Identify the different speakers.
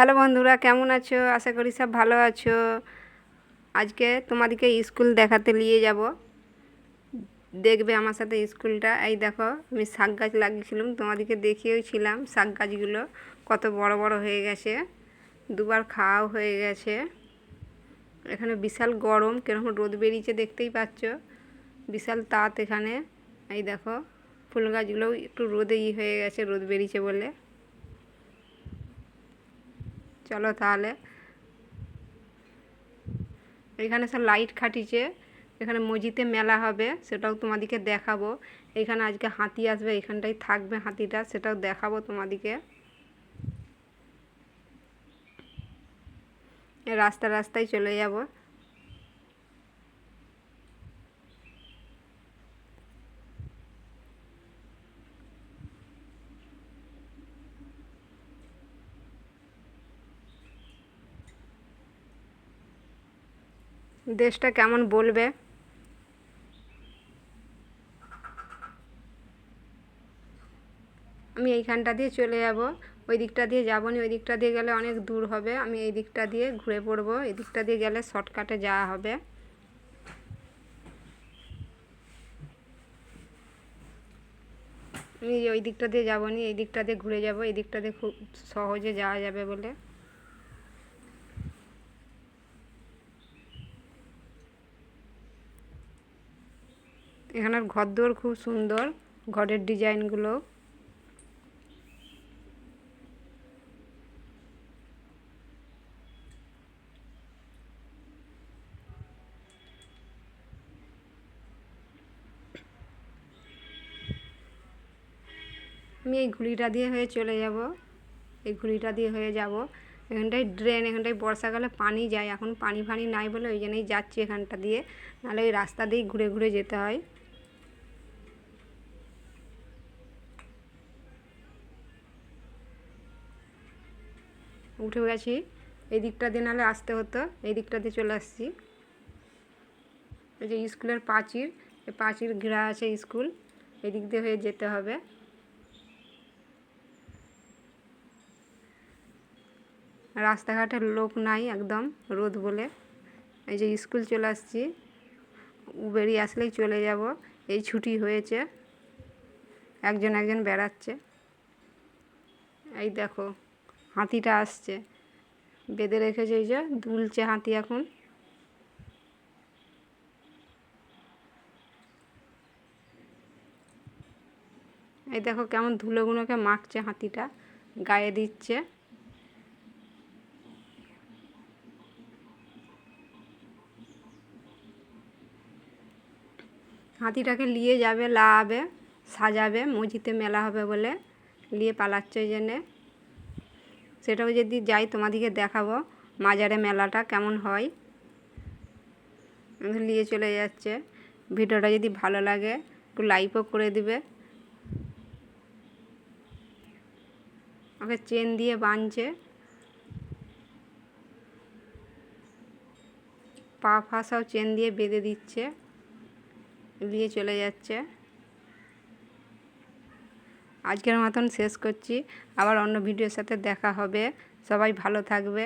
Speaker 1: Hello বন্ধুরা, কেমন আছো? আশা করি সব ভালো আছো। আজকে তোমাদেরকে স্কুল দেখাতে নিয়ে যাব। দেখবে আমার সাথে স্কুলটা। এই দেখো, আমি শাক গাছ লাগিয়েছিলাম, তোমাদেরকে দেখিয়েছিলাম শাক গাছগুলো। কত বড় বড় হয়ে গেছে। দুবার খাওয়াও হয়ে গেছে। এখানে বিশাল গরম, কীরকম রোদ বেরিয়েছে দেখতেই পাচ্ছ। বিশাল তাত এখানে। এই দেখো, ফুল গাছগুলোও একটু রোদে ই হয়ে গেছে, রোদ বেরিয়েছে বলে। চলো তাহলে। এখানে সব লাইট খাটিছে, এখানে মসজিদে মেলা হবে, সেটাও তোমাদেরকে দেখাবো। এখানে আজকে হাতি আসবে এখানটাই থাকবে হাতিটা, সেটাও দেখাবো তোমাদেরকে। রাস্তা রাস্তায় চলে যাব। দেশটা কেমন বলবে? আমি এইখানটা দিয়ে চলে যাব। ওই দিকটা দিয়ে যাব না, ওই দিকটা দিয়ে গেলে অনেক দূর হবে। আমি এই দিকটা দিয়ে ঘুরে পড়ব। এই দিকটা দিয়ে গেলে শর্টকাটে যাওয়া হবে। আমি ওই দিকটা দিয়ে যাব নি, এই দিকটা দিয়ে ঘুরে যাব। এই দিকটা দিয়ে খুব সহজে যাওয়া যাবে বলে। এখানের ঘরদোর খুব সুন্দর, ঘরের ডিজাইনগুলো। আমি এই ঘুড়িটা দিয়ে হয়ে চলে যাব। এই ঘুড়িটা দিয়ে হয়ে যাব। এখানটায় ড্রেন, এখানটায় বর্ষাকালে পানি যায়। এখন পানি ফানি নাই বলে ওই জন্যই যাচ্ছি এখানটা দিয়ে। নাহলে ওই রাস্তা দিয়েই ঘুরে ঘুরে যেতে হয়। উঠে গেছি। এই দিকটা দিয়ে নাহলে আসতে হতো। এই দিকটা দিয়ে চলে আসছি। এই যে স্কুলের প্রাচীর, এই প্রাচীর ঘেরা আছে স্কুল। এই দিক দিয়ে হয়ে যেতে হবে। রাস্তাঘাটের লোক নাই একদম, রোদ বলে। এই যে স্কুল চলে আসছি। বেরিয়ে আসলেই চলে যাব। এই ছুটি হয়েছে। একজন একজন বেড়াচ্ছে। এই দেখো। হাতিটা আসছে। বেঁধে রেখেছে এই যে, দুলছে হাতি এখন। এই দেখো কেমন ধুলোগুলোকে মাখছে হাতিটা, গায়ে দিচ্ছে। হাতিটাকে নিয়ে যাবে লাবে সাজাবে, মসজিদে মেলা হবে বলে নিয়ে পালাচ্ছে জন্যে। সেটাও যদি যাই তোমাদেরকে দেখাবো, মাজারে মেলাটা কেমন হয়। নিয়ে চলে যাচ্ছে। ভিডিওটা যদি ভালো লাগে, একটু লাইকও করে দিবে। ওকে চেন দিয়ে বাঁধছে পা ফাঁসাও চেন দিয়ে বেঁধে দিচ্ছে। দিয়ে চলে যাচ্ছে। আজকের মতন শেষ করছি। আবার অন্য ভিডিওর সাথে দেখা হবে। সবাই ভালো থাকবে।